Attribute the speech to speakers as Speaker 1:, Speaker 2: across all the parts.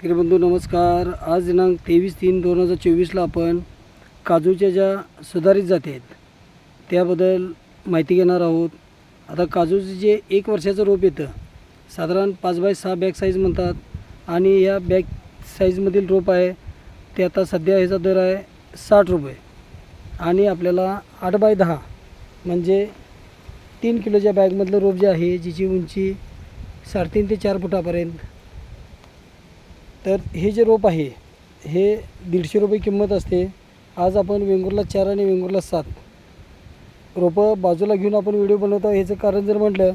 Speaker 1: शेतकरी बंधू नमस्कार. आज दिनांक तेवीस तीन दोन हजार चोवीसला आपण काजूच्या ज्या सुधारित जाती आहेत त्याबद्दल माहिती घेणार आहोत. आता काजूचं जे एक वर्षाचं रोप येतं साधारण पाच बाय सहा बॅग साईज म्हणतात आणि या बॅग साईजमधील रोप आहे ते आता सध्या ह्याचा दर आहे साठ रुपये. आणि आपल्याला आठ बाय दहा म्हणजे तीन किलोच्या बॅगमधलं रोप जे आहे जिची उंची साडेतीन ते चार फुटापर्यंत तर हे जे रोप आहे हे दीडशे रुपये किंमत असते. आज आपण वेंगुर्ला चार आणि वेंगुर्ला सात रोपं बाजूला घेऊन आपण व्हिडिओ बनवतो. ह्याचं कारण जर म्हटलं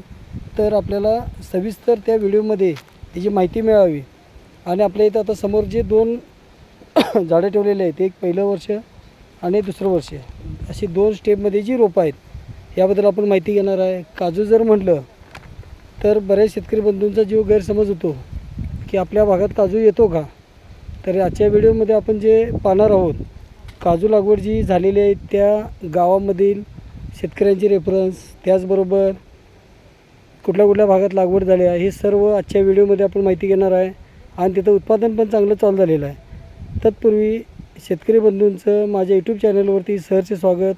Speaker 1: तर आपल्याला सविस्तर त्या व्हिडिओमध्ये त्याची माहिती मिळावी आणि आपल्या इथं आता समोर जे दोन झाडं ठेवलेले आहेत एक पहिलं वर्ष आणि दुसरं वर्ष अशी दोन स्टेपमध्ये जी रोपं आहेत याबद्दल आपण माहिती घेणार आहे. काजू जर म्हटलं तर बऱ्याच शेतकरी बंधूंचा जीव गैरसमज होतो. की आपल्या भागात काजू येतो का? तर आजच्या व्हिडिओमध्ये आपण जे पाहणार आहोत काजू लागवड जी झालेली आहे त्या गावामधील शेतकऱ्यांची रेफरन्स त्याचबरोबर कुठल्या कुठल्या भागात लागवड झाली आहे हे सर्व आजच्या व्हिडिओमध्ये आपण माहिती घेणार आहे आणि तिथं उत्पादन पण चांगलं चालू झालेलं आहे. तत्पूर्वी शेतकरी बंधूंचं माझ्या यूट्यूब चॅनलवरती सहर्ष स्वागत.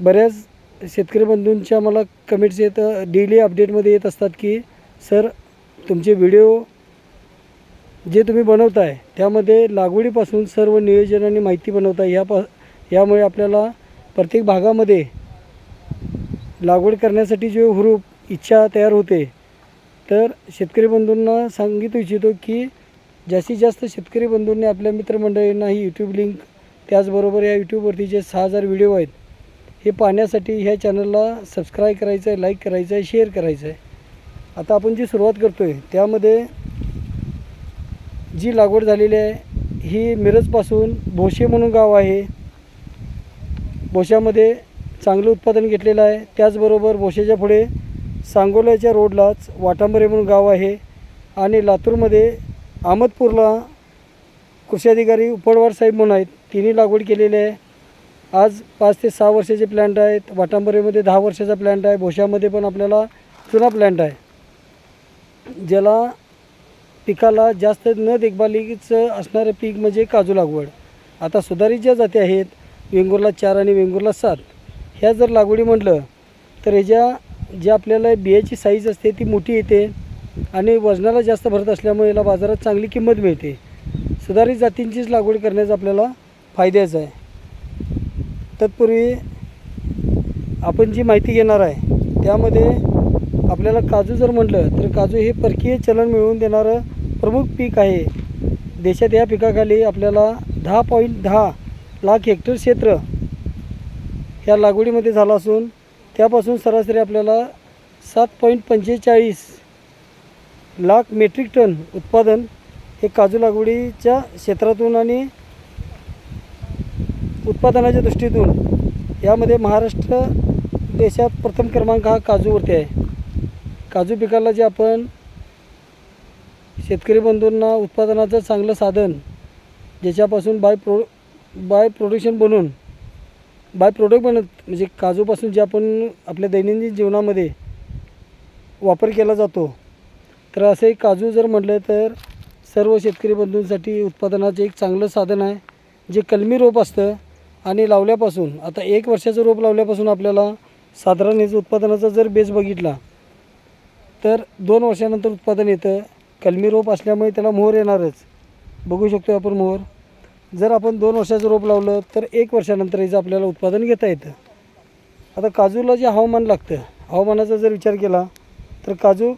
Speaker 1: बऱ्याच शेतकरी बंधूंच्या मला कमेंट्स येत डेली अपडेटमध्ये येत असतात की सर तुमचे व्हिडिओ जे तुम्ही बनवताय त्यामध्ये लागवडीपासून सर्व नियोजन आणि माहिती बनवताय ह्या पा यामुळे आपल्याला प्रत्येक भागामध्ये लागवड करण्यासाठी जे हुरूप इच्छा तयार होते. तर शेतकरी बंधूंना सांगितू इच्छितो की जास्तीत जास्त शेतकरी बंधूंनी आपल्या मित्रमंडळींना ही यूट्यूब लिंक त्याचबरोबर या यूट्यूबवरती जे सहा हजार व्हिडिओ आहेत हे पाहण्यासाठी ह्या चॅनलला सबस्क्राईब करायचं आहे लाईक करायचं आहे शेअर करायचं आहे आता आपण जी सुरुवात करतो आहे त्यामध्ये जी लागवड झालेली आहे ही मिरजपासून भोशे म्हणून गाव आहे. भोशामध्ये चांगलं उत्पादन घेतलेलं आहे. त्याचबरोबर भोशेच्या पुढे सांगोल्याच्या रोडलाच वाटांबरे म्हणून गाव आहे. आणि लातूरमध्ये अहमदपूरला कृषी अधिकारी उपडवार साहेब म्हणून आहेत. तिन्ही लागवड केलेली आहे. आज पाच ते सहा वर्षाचे प्लॅन्ट आहेत. वाटांबरेमध्ये दहा वर्षाचा प्लॅन्ट आहे. भोशामध्ये पण आपल्याला जुना प्लॅन्ट आहे. ज्याला पिकाला जास्त न देखभालीचं असणारं पीक म्हणजे काजू लागवड. आता सुधारित ज्या जाती आहेत वेंगुरला चार आणि वेंगुर्ला सात ह्या जर लागवडी म्हटलं तर ह्याच्या ज्या आपल्याला बियाची साईज असते ती मोठी येते आणि वजनाला जास्त भरत असल्यामुळे याला बाजारात चांगली किंमत मिळते. सुधारित जातींचीच लागवड करण्याचा आपल्याला फायद्याचं आहे. तत्पूर्वी आपण जी माहिती घेणार आहे त्यामध्ये आपल्याला काजू जर म्हटलं तर काजू हे परकीय चलन मिळवून देणारं प्रमुख पीक आहे. देशात या पिकाखाली आपल्याला दहा पॉईंट दहा लाख हेक्टर क्षेत्र ह्या लागवडीमध्ये झालं असून त्यापासून सरासरी आपल्याला सात पॉईंट पंचेचाळीस लाख मेट्रिक टन उत्पादन हे काजू लागवडीच्या क्षेत्रातून आणि उत्पादनाच्या दृष्टीतून यामध्ये महाराष्ट्र देशात प्रथम क्रमांक हा काजूवरती आहे. काजू पिकाला जे आपण शेतकरी बंधूंना उत्पादनाचं चांगलं साधन ज्याच्यापासून बाय प्रो बाय प्रोडक्शन बनवून बाय प्रोडक्ट बनत म्हणजे काजूपासून जे आपण आपल्या दैनंदिन जीवनामध्ये वापर केला जातो. तर असे काजू जर म्हटलं तर सर्व शेतकरी बंधूंसाठी उत्पादनाचं एक चांगलं साधन आहे. जे कलमी रोप असतं आणि लावल्यापासून आता एक वर्षाचं रोप लावल्यापासून आपल्याला साधारण याचं उत्पादनाचा जर बेस बघितला तर दोन वर्षानंतर उत्पादन येतं. कलमी रोप असल्यामुळे त्याला मोहर येणारच. बघू शकतो आपण मोहर. जर आपण दोन वर्षाचं रोप लावलं तर एक वर्षानंतर याचं आपल्याला उत्पादन घेता येतं. आता काजूला जे हवामान लागतं हवामानाचा जर विचार केला तर काजू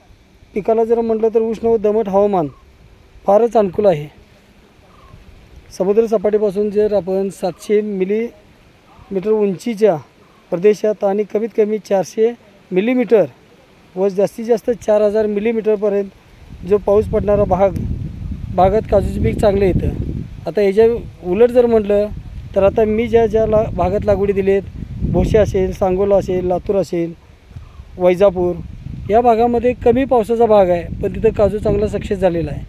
Speaker 1: पिकाला जर म्हटलं तर उष्ण व दमट हवामान फारच अनुकूल आहे. समुद्र सपाटीपासून जर आपण सातशे मिलीमीटर उंचीच्या प्रदेशात आणि कमीत कमी चारशे मिलीमीटर व जास्तीत जास्त चार हजार मिलीमीटरपर्यंत जो पाऊस पडणारा भाग भागात काजूचे पीक चांगलं येतं. आता याच्या उलट जर म्हटलं तर आता मी ज्या ज्या ला भागात लागवडी दिलेत भोसे असेल सांगोला असेल लातूर असेल वैजापूर या भागामध्ये कमी पावसाचा भाग आहे पण तिथं काजू चांगला सक्सेस झालेला आहे.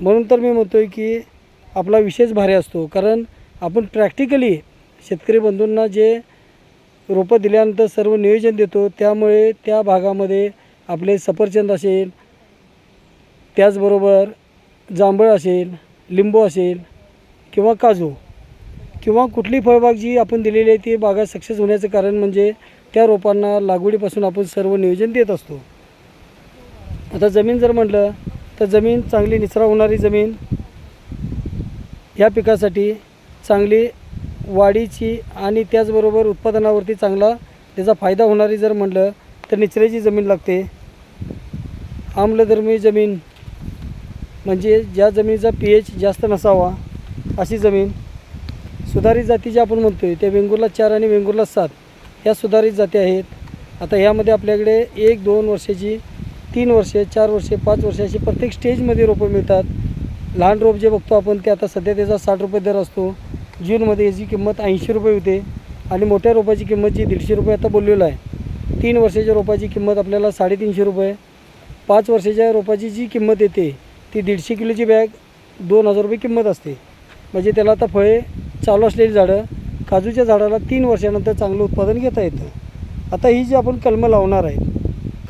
Speaker 1: म्हणून तर मी म्हणतो आहे की आपला विशेष भारी असतो कारण आपण प्रॅक्टिकली शेतकरी बंधूंना जे रोपं दिल्यानंतर सर्व नियोजन देतो. त्यामुळे त्या भागामध्ये आपले सफरचंद असेल त्याचबरोबर जांभळ असेल लिंबू असेल किंवा काजू किंवा कुठली फळबाग जी आपण दिलेली आहे ती बागा सक्सेस होण्याचं कारण म्हणजे त्या रोपांना लागवडीपासून आपण सर्व नियोजन देत असतो. आता जमीन जर म्हटलं तर जमीन चांगली निचरा होणारी जमीन. या पिकासाठी चांगली वाढीची आणि त्याचबरोबर उत्पादनावरती चांगला त्याचा फायदा होणारी जर म्हटलं तर निचऱ्याची जमीन लागते. आम्लधर्मी जमीन म्हणजे ज्या जमिनीचा पी एच जास्त नसावा अशी जमीन सुधारित जाती ज्या आपण म्हणतो आहे त्या वेंगुर्ला चार आणि वेंगुर्ला सात ह्या सुधारित जाती आहेत. आता ह्यामध्ये आपल्याकडे एक दोन वर्षाची तीन वर्षे चार वर्षे पाच वर्षाची प्रत्येक स्टेजमध्ये रोपं मिळतात. लहान रोप जे बघतो आपण ते आता सध्या त्याचा साठ रुपये दर असतो. जूनमध्ये याची किंमत ऐंशी रुपये होते आणि मोठ्या रोपाची किंमत जी दीडशे रुपये आता बोललेलं आहे तीन वर्षाच्या रोपाची किंमत आपल्याला साडेतीनशे रुपये पाच वर्षाच्या रोपाची जी किंमत येते ती दीडशे किलोची बॅग दोन हजार रुपये किंमत असते. म्हणजे त्याला आता फळे चालू असलेली झाडं काजूच्या झाडाला तीन वर्षानंतर चांगलं उत्पादन घेता येतं. आता ही जी आपण कलमं लावणार आहे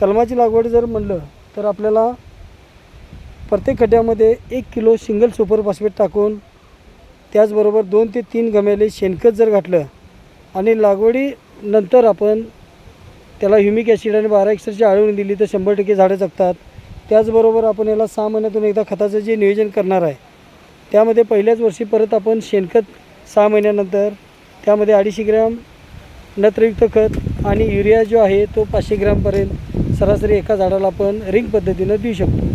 Speaker 1: कलमाची लागवड जर म्हणलं तर आपल्याला प्रत्येक खड्ड्यामध्ये एक किलो सिंगल सुपर फॉस्फेट टाकून त्याचबरोबर दोन ते तीन गमेले शेणखत जर घातलं आणि लागवडीनंतर आपण त्याला ह्युमिक ॲसिड आणि बारा एक्सरची आळवणी दिली तर शंभर टक्के झाडं जगतात. त्याचबरोबर आपण याला सहा महिन्यातून एकदा खताचं जे नियोजन करणार आहे त्यामध्ये पहिल्याच वर्षी परत आपण शेणखत सहा महिन्यानंतर त्यामध्ये अडीचशे ग्रॅम नत्रयुक्त खत आणि युरिया जो आहे तो पाचशे ग्रॅमपर्यंत सरासरी एका झाडाला आपण रिंग पद्धतीनं देऊ शकतो.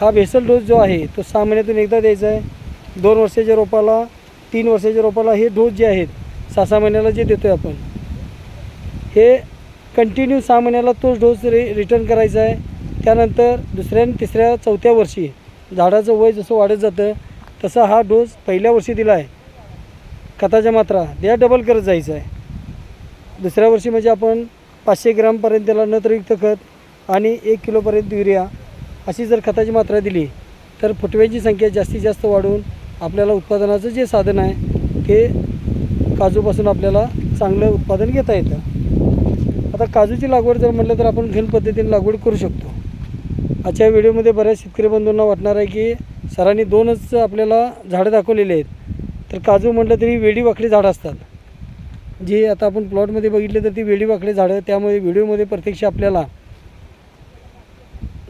Speaker 1: हा भेसल डोस जो आहे तो सहा महिन्यातून एकदा द्यायचा आहे. दोन वर्षाच्या रोपाला तीन वर्षाच्या रोपाला हे डोस जे आहेत सहा सहा महिन्याला जे देतो आहे आपण हे कंटिन्यू सहा महिन्याला तोच डोस रि रिटर्न करायचा आहे. त्यानंतर दुसऱ्या आणि तिसऱ्या चौथ्या वर्षी झाडाचं वय जसं वाढत जातं तसा हा डोस पहिल्या वर्षी दिला आहे. खताच्या मात्रा त्या डबल करत जायचं आहे. दुसऱ्या वर्षी म्हणजे आपण पाचशे ग्रामपर्यंत त्याला नत्रयुक्त खत आणि एक किलोपर्यंत युरिया अशी जर खताची मात्रा दिली तर फुटव्यांची संख्या जास्तीत जास्त वाढून आपल्याला उत्पादनाचं जे साधन आहे ते काजूपासून आपल्याला चांगलं उत्पादन घेता येतं. आता काजूची लागवड जर म्हटलं तर आपण घन पद्धतीने लागवड करू शकतो. आजच्या व्हिडिओमध्ये बऱ्याच शेतकरी बंधूंना वाटणार आहे की सरांनी दोनच आपल्याला झाडं दाखवलेली आहेत. तर काजू म्हटलं तरी वेडी वाकडी झाडं असतात. जी आता आपण प्लॉटमध्ये बघितले तर ती वेडी वाकडी झाडं त्यामुळे व्हिडिओमध्ये प्रत्यक्ष आपल्याला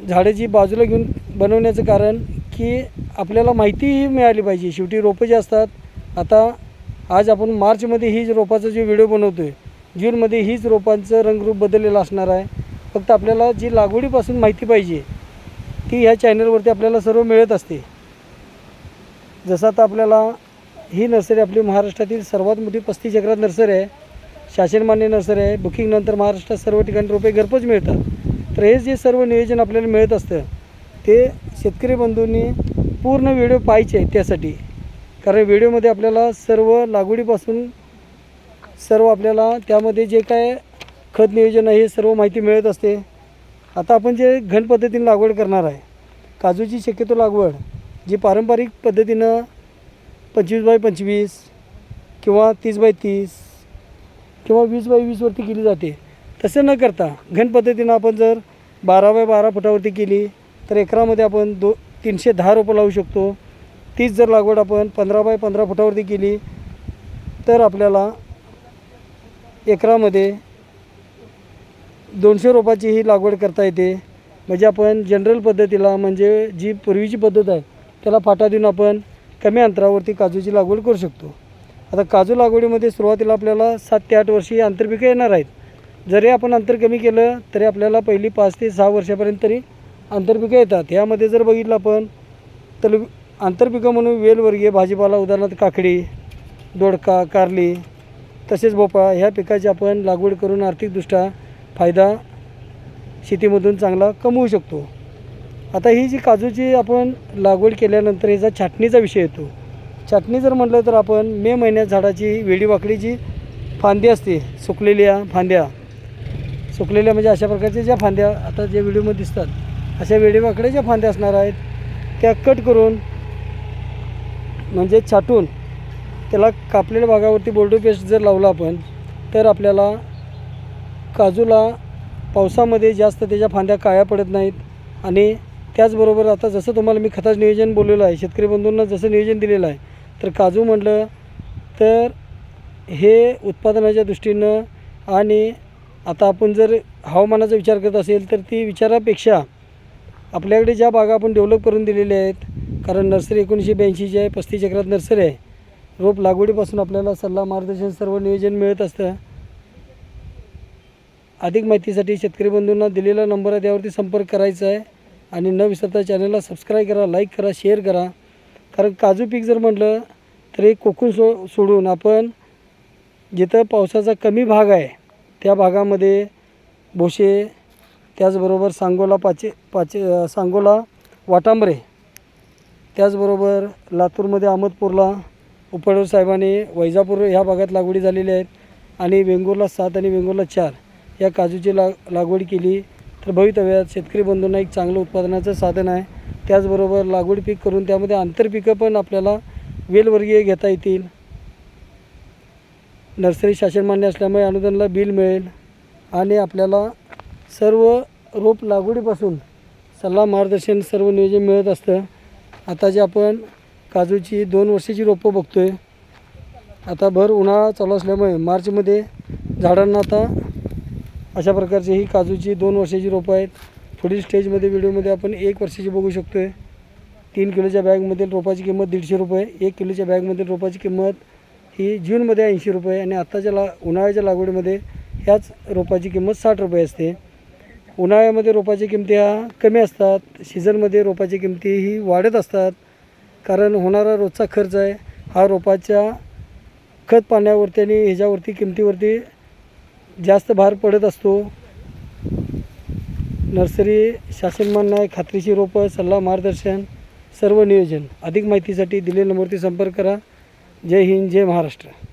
Speaker 1: झाडं जी बाजूला घेऊन बनवण्याचं कारण की आपल्याला माहितीही मिळाली पाहिजे. शेवटी रोपं जे असतात आता आज आपण मार्चमध्ये हीच रोपाचा जो व्हिडिओ बनवतो आहे जूनमध्ये हीच रोपांचं रंगरूप बदललेलं असणार आहे. फक्त आपल्याला जी लागवडीपासून माहिती पाहिजे ती ह्या चॅनलवरती आपल्याला सर्व मिळत असते. जसं आता आपल्याला ही नर्सरी आपली महाराष्ट्रातील सर्वात मोठी पस्तीस एकरात नर्सरी आहे शासनमान्य नर्सरी आहे बुकिंगनंतर महाराष्ट्रात सर्व ठिकाणी रोपे घरपोच मिळतात. तर हे जे सर्व नियोजन आपल्याला मिळत असतं ते शेतकरी बंधूंनी पूर्ण व्हिडिओ पाहायचे आहे त्यासाठी. कारण व्हिडिओमध्ये आपल्याला सर्व लागवडीपासून सर्व आपल्याला त्यामध्ये जे काय खत नियोजन आहे हे सर्व माहिती मिळत असते. आता आपण जे घन पद्धतीने लागवड करणार आहे काजूची शक्यतो लागवड जी पारंपरिक पद्धतीनं पंचवीस बाय पंचवीस किंवा तीस बाय तीस किंवा वीस बाय वीसवरती केली जाते. तसं न करता घन पद्धतीनं आपण जर बारा बाय बारा फुटावरती केली तर एकरामध्ये आपण दो तीनशे दहा रोपं लावू शकतो. तीच जर लागवड आपण पंधरा बाय पंधरा फुटावरती केली तर आपल्याला एकरामध्ये दोनशे रोपाची ही लागवड करता येते. म्हणजे आपण जनरल पद्धतीला म्हणजे जी पूर्वीची पद्धत आहे त्याला फाटा देऊन आपण कमी अंतरावरती काजूची लागवड करू शकतो. आता काजू लागवडीमध्ये सुरुवातीला आपल्याला सात ते आठ वर्षी आंतरपिकं येणार आहेत. जरी आपण अंतर कमी केलं तरी आपल्याला पहिली पाच ते सहा वर्षापर्यंत तरी आंतरपिकं येतात. ह्यामध्ये जर बघितलं आपण तर आंतरपिकं म्हणून वेलवर्गीय भाजीपाला उदाहरणार्थ काकडी दोडका कारली तसेच भोपळा ह्या पिकाची आपण लागवड करून आर्थिकदृष्ट्या फायदा शेतीमधून चांगला कमवू शकतो. आता ही जी काजूची आपण लागवड केल्यानंतर ह्याचा छाटणीचा विषय येतो. छाटणी जर म्हटलं तर आपण मे महिन्यात झाडाची वेडीवाकडी जी फांदी असते सुकलेल्या फांद्या सुकलेल्या म्हणजे अशा प्रकारच्या ज्या फांद्या आता जे व्हिडिओमध्ये दिसतात अशा वेडीवाकड्या ज्या फांद्या असणार आहेत. त्या कट करून म्हणजे छाटून त्याला कापलेल्या भागावरती बोर्डो पेस्ट जर लावला आपण तर आपल्याला काजूला पावसामध्ये जास्त त्याच्या फांद्या काळ्या पडत नाहीत. आणि त्याचबरोबर आता जसं तुम्हाला मी खताचं नियोजन बोललेलं आहे शेतकरी बंधूंना जसं नियोजन दिलेलं आहे तर काजू म्हटलं तर हे उत्पादनाच्या दृष्टीनं आणि आता आपण जर हवामानाचा विचार करत असेल तर ती विचारापेक्षा आपल्याकडे ज्या बागा आपण डेव्हलप करून दिलेल्या आहेत कारण नर्सरी एकोणीसशे ब्याऐंशीची आहे पस्तीस चक्रात नर्सरी आहे रोप लागवडीपासून आपल्याला सल्ला मार्गदर्शन सर्व नियोजन मिळत असतं. अधिक माहितीसाठी शेतकरी बंधूंना दिलेला नंबर आहे त्यावरती संपर्क करायचा आहे. आणि न विसरता चॅनलला सबस्क्राईब करा लाईक करा शेअर करा. कारण काजू पीक जर म्हटलं तर एक कोकून सो सोडून आपण जिथं पावसाचा कमी भाग आहे त्या भागामध्ये बोशे त्याचबरोबर सांगोला पाचे पाचे सांगोला वाटांबरे त्याचबरोबर लातूरमध्ये अहमदपूरला उपडवर साहेबांनी वैजापूर ह्या भागात लागवडी झालेली आहेत आणि वेंगुर्ला सात आणि वेंगुर्ला चार या काजूची ला लागवड केली. तर भवितव्यात शेतकरी बंधूंना एक चांगलं उत्पादनाचं साधन आहे. त्याचबरोबर लागवड पीक करून त्यामध्ये आंतरपिकं पण आपल्याला वेलवर्गीय घेता येतील. नर्सरी शासन मान्य असल्यामुळे अनुदानाला बिल मिळेल आणि आपल्याला सर्व रोप लागवडीपासून सल्ला मार्गदर्शन सर्व नियोजन मिळत असतं. आता जे आपण काजूची दोन वर्षाची रोपं बघतो आहे आता भर उन्हाळा चालू असल्यामुळे मार्चमध्ये झाडांना आता अशा प्रकारची ही काजूची दोन वर्षाची रोपं आहेत. पुढील स्टेजमध्ये व्हिडिओमध्ये आपण एक वर्षाची बघू शकतो आहे तीन किलोच्या बॅगमधील रोपाची किंमत दीडशे रुपये एक किलोच्या बॅगमधील रोपाची किंमत ही जूनमध्ये ऐंशी रुपये आणि आत्ताच्या ला उन्हाळ्याच्या लागवडीमध्ये ह्याच रोपाची किंमत साठ रुपये असते. उन्हाळ्यामध्ये रोपाची किमती ह्या कमी असतात. सीझनमध्ये रोपाची किमती ही वाढत असतात. कारण होणारा रोजचा खर्च आहे. हा रोपाच्या खत पाण्यावरती आणि ह्याच्यावरती किमतीवरती जास्त भार पडत असतो. नर्सरी शासनमान आहे खात्रीशी रोपं सल्ला मार्गदर्शन सर्व नियोजन. अधिक माहितीसाठी दिलेल्या नंबरवरती संपर्क करा. जय हिंद जय महाराष्ट्र.